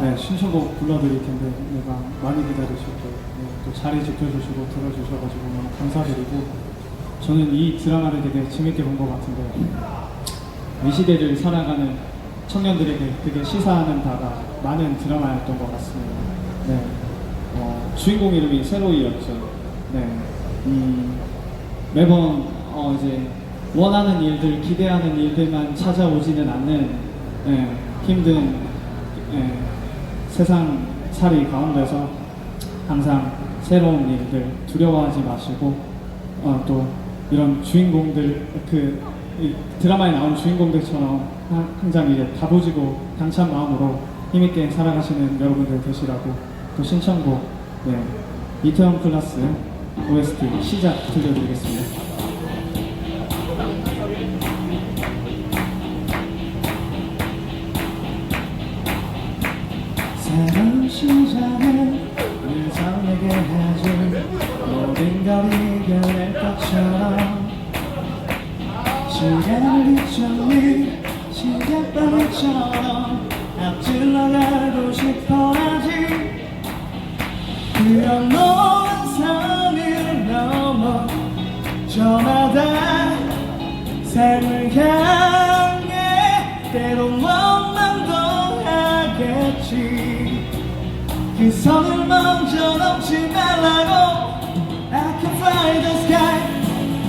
네, 신청곡 불러드릴 텐데 내가 많이 기다리셨고 네, 또 자리 지켜주시고 들어주셔가지고 너무 감사드리고 저는 이 드라마를 되게 재밌게 본 것 같은데 이 시대를 살아가는 청년들에게 되게 시사하는 바가 많은 드라마였던 것 같습니다. 네, 어, 주인공 이름이 세로이였죠. 네, 음, 매번 어, 이제 원하는 일들, 기대하는 일들만 찾아오지는 않는 예, 힘든 예, 세상 살이 가운데서 항상 새로운 일들 두려워하지 마시고 어, 또 이런 주인공들 그이 드라마에 나온 주인공들처럼 하- 항상 이제 다부지고 당찬 마음으로 힘있게 살아가시는 여러분들 되시라고 또 신청곡 네, 이태원 클라스 OST 시작 들려드리겠습니다. 시작은 늘 설레게 해줄 모든 걸 이겨낼 것처럼. 시간을 잊었니 시계바늘처럼 앞질러 가고 싶어 하지. 그런 노란 선을 넘어 저마다 삶을 향해 때론 그 선을 먼저 넘지 말라고. I can fly the sky.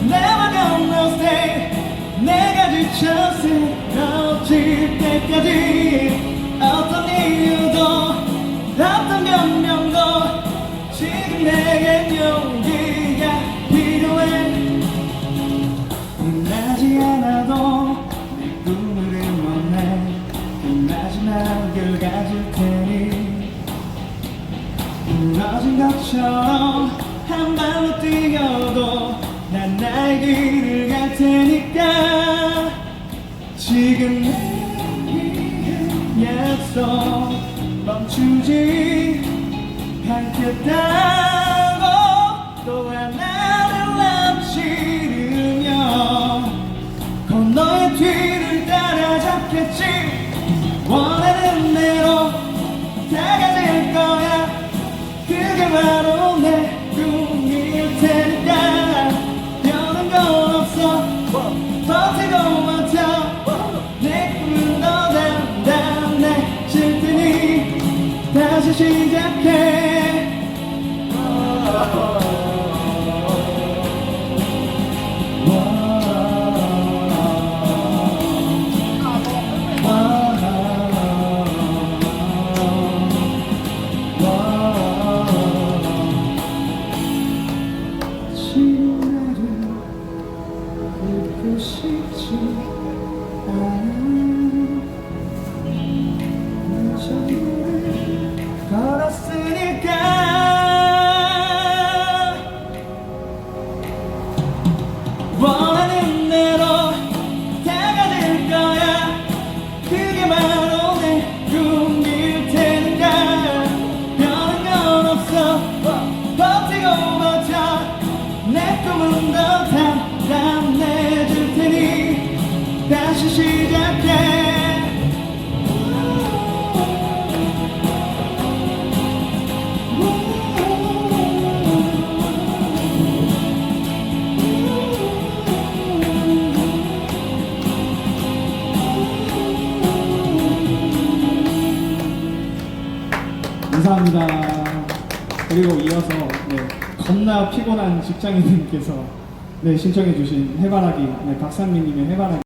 Never gonna stay. 내가 지쳐 쓰러질 때까지. 어떤 이유도 어떤 변명도 지금 내겐 용기가 필요해. 끝나지 않아도 네 꿈을 응원해 그 마지막을 가질 테니 것처럼 한 발로 뛰어도 난 나의 길을 갈 테니까. 지금 내 약속 멈추지 않겠다 걸었으니까 감사합니다. 그리고 이어서 네, 겁나 피곤한 직장인님께서 네, 신청해주신 해바라기 네, 박상민님의 해바라기